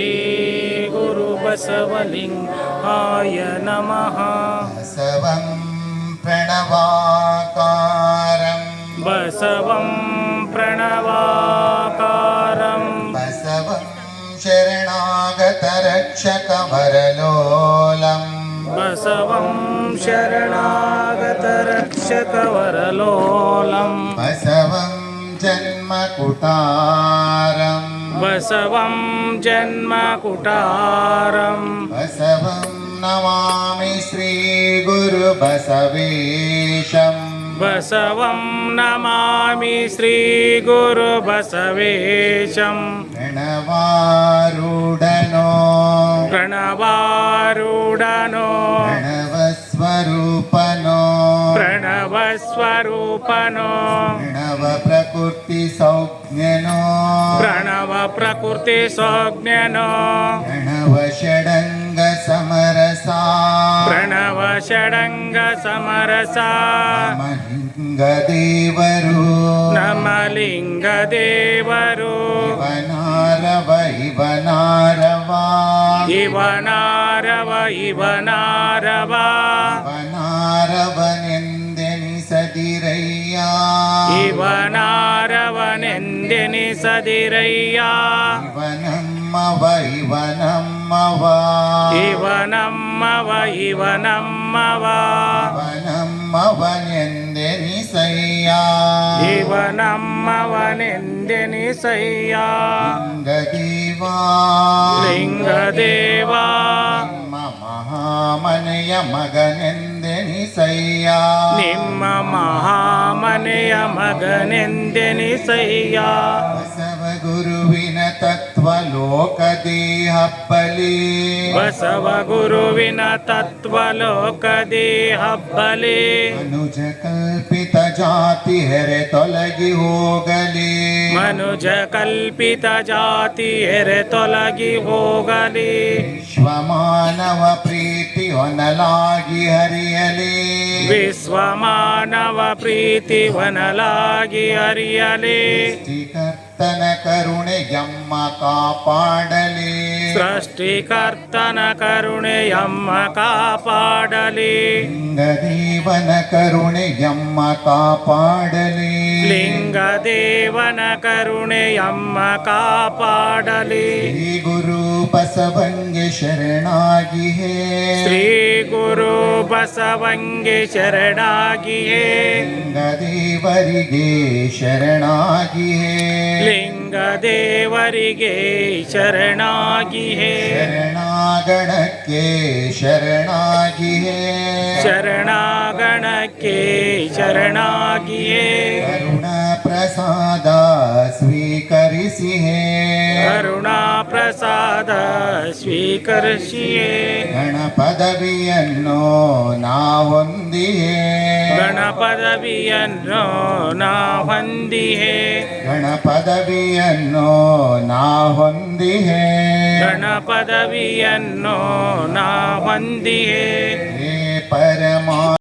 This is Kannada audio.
श्रीगुरुबसवलिङ्गाय नमः बसवं प्रणवाकारं बसवं प्रणवाकारं बसवं शरणागतरक्षकवरलोलम् बसवं शरणागतरक्षकवरलोलम् बसवं जन्मकुटारम् बसवं जन्मकुटारम्। बसवं नमामि श्रीगुरुबसवेशम् बसवं नमामि श्रीगुरुबसवेशं बसवेशम्वारूढनो ರೂಪನೋ ಪ್ರಣವ ಪ್ರಕೃತಿ ಸೌಜ್ಞನು. ಪ್ರಣವ ಪ್ರಕೃತಿ ಸೌಜ್ಞನು. ಪ್ರಣವ ಷಡಂಗ ಸಮರಸ. ಪ್ರಣವ ಷಡಂಗ ಸಮರಸ. ಲಿಂಗ ದೇವರು. ನಮ್ಮ ಲಿಂಗ ದೇವರು. ಇವನಾರವ ಇವನಾರವ. ಇವನಾರವ ಇವನಾರವ. சதிரையா இவனம்மவ இவனம்மவா இவனம்மவ இவனம்மவா இவனம்மவனெந்தெனிசையா இவனம்மவனெந்தெனிசையா லிங்க தேவா லிங்க தேவா மகாமனய மகனெந்த ಮಗನೆಂದೆನಿಸಯ್ಯ ನಿಮ್ಮ ಮಹಾಮನೆಯ ಮಗನೆಂದೆನಿಸಯ್ಯ ಬಸವ ಗುರುವಿನ ತತ್ವ ಲೋಕದೇಹಬ್ಬಲಿ ಬಸವ ಗುರುವಿನ ತತ್ವಲೋಕದಿ ಹಬ್ಬಲಿ ಮನುಜ ಕಲ್ಪಿತ ಜಾತಿ ಹೆರೆ ತೊಲಗಿ ಹೋಗಲಿ. ಮನುಜ ಕಲ್ಪಿತ ಜಾತಿ ಹೆರೆ ತೊಲಗಿ ಹೋಗಲಿ. ವಿಶ್ವಮಾನವ ಪ್ರೀತಿ ಹೊನಲಾಗಿ ಹರಿಯಲಿ. ವಿಶ್ವಮಾನವ ಪ್ರೀತಿ ಹೊನಲಾಗಿ ಹರಿಯಲಿ. ಕರ್ತನ ಕರುಣೆ ಎಮ್ಮ ಕಾಪಾಡಲಿ. ಸೃಷ್ಟಿಕರ್ತನ ಕರುಣೆಯಮ್ಮ ಕಾಪಾಡಲಿ. ಲಿಂಗದೇವನ ಕರುಣೆಯಮ್ಮ ಕಾಪಾಡಲಿ. ಲಿಂಗದೇವನ ಕರುಣೆಯಮ್ಮ ಕಾಪಾಡಲಿ. ಶ್ರೀ ಗುರು ಬಸವಂಗೆ ಶರಣಾಗಿ ಹೇ ಶ್ರೀ ಗುರು ಬಸವಂಗೆ ಶರಣಾಗಿಯೇ ಲಿಂಗದೇವರಿಗೆ ಶರಣಾಗಿ ಹೇ ಲಿಂಗದೇವರಿಗೆ ಶರಣಾಗಿಯೇ ಶರಣಾಗಣಕ್ಕೆ ಶರಣಾಗಿ ಹೇ ಶರಣಾಗಣಕ್ಕೆ ಶರಣಾಗಿಯೇ ಕರುಣ ಪ್ರಸಾದ ಸ್ವೀಕರಿಸಿ ಹೇ ಕರುಣಾ ಪ್ರಸಾದ ಸ್ವೀಕರಿಸಿಯೇ. ಗಣಪದವಿಯನ್ನು ನಾವೊಂದಿಯೇ. ಗಣಪದವಿಯನ್ನು ನಾ ಹೊಂದಿಹೇ ಗಣಪದವಿಯನ್ನು ನಾವೊಂದಿಯೇ. ಗಣಪದವಿಯನ್ನು ನಾ ಹೊಂದಿಹೇ ಹೇ ಪರಮಾ